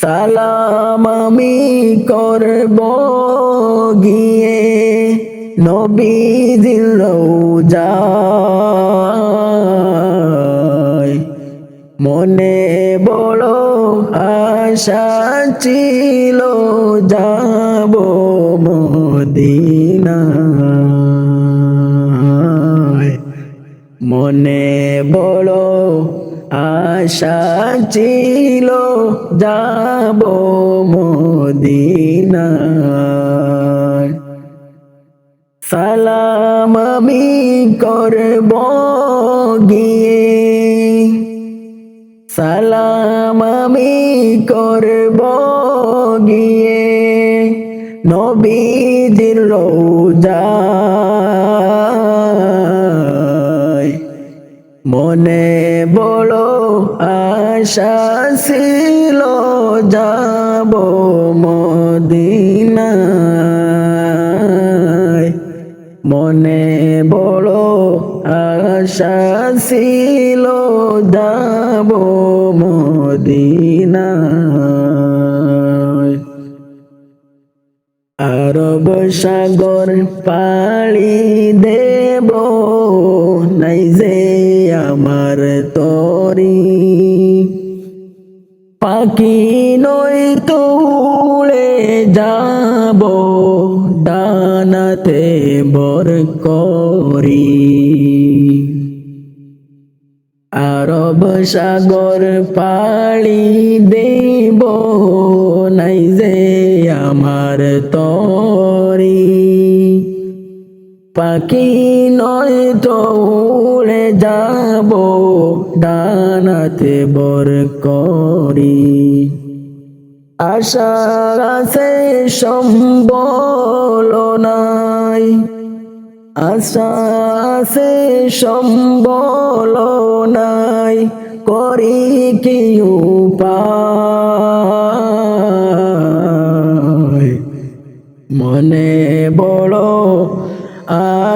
সালাম আমি করব গিয়ে নবীজির রোজায়। মনে বড় আশা ছিল যাব মদিনায়। মনে বড় আশা ছিল যাব মদিনায়। সালাম আমি করব গিয়ে। সালাম আমি করব গিয়ে। নবীজির রোজায় মনে বড় আশা ছিল, যাব মদিনায়। মনে বড় আশা ছিল, যাব মদিনায়। আরব সাগর পাড়ি দেব, নাই যে আমার তরি। পাখি নই তো যাব, ডানাতে বর করি। আরব সাগর পাড়ি দেব, নাই যে আমার তরি। পাখি নয় তো উড়ে যাব ডানাতে বর করি। আশা আছে সম্বল নাই। আশা আছে সম্বল নাই। করি কি উপায়?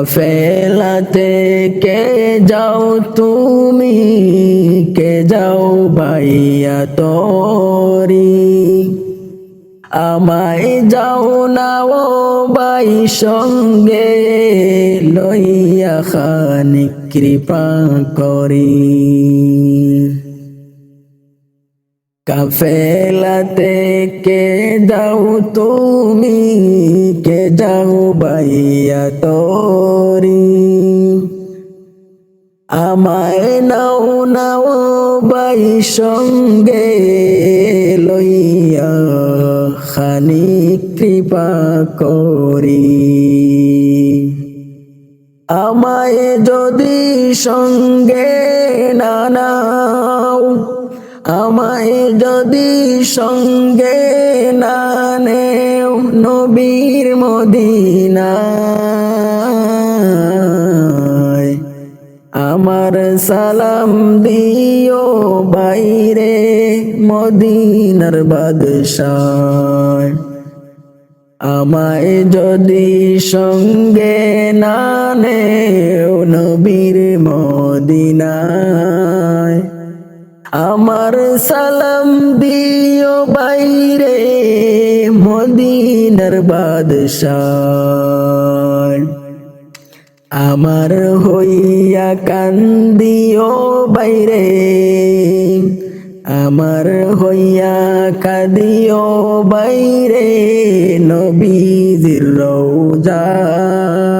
কাফেলাতে কে যাও তুমি? কে যাও বাইয়া তোরি? আমায় যাও না ও বাই সঙ্গে লইয়া খানি কৃপা করি। কাফেলাতে কে যাও তুমি? কে যাও বাইয়া তোরি। আমায় নাও নাও বাই সঙ্গে লইয়া খানি কৃপা করি। আমায় যদি সঙ্গে না নাও আমায় যদি সঙ্গে না নেও নবীর মদিনায়, আমার সালাম দিও বাইরে মদিনার বাদশাহ। আমায় যদি সঙ্গে না নেও আমার সালাম দিও বাইরে মদিনার বাদশাহ। আমার হইয়া কান্দিও বাইরে, আমার হইয়া কাদিও বাইরে নবীজির রোজায়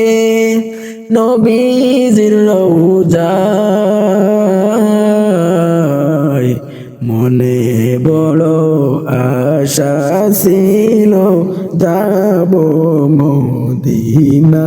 নবীজির রোজায় মনে বড় আশা ছিল যাব মদিনা।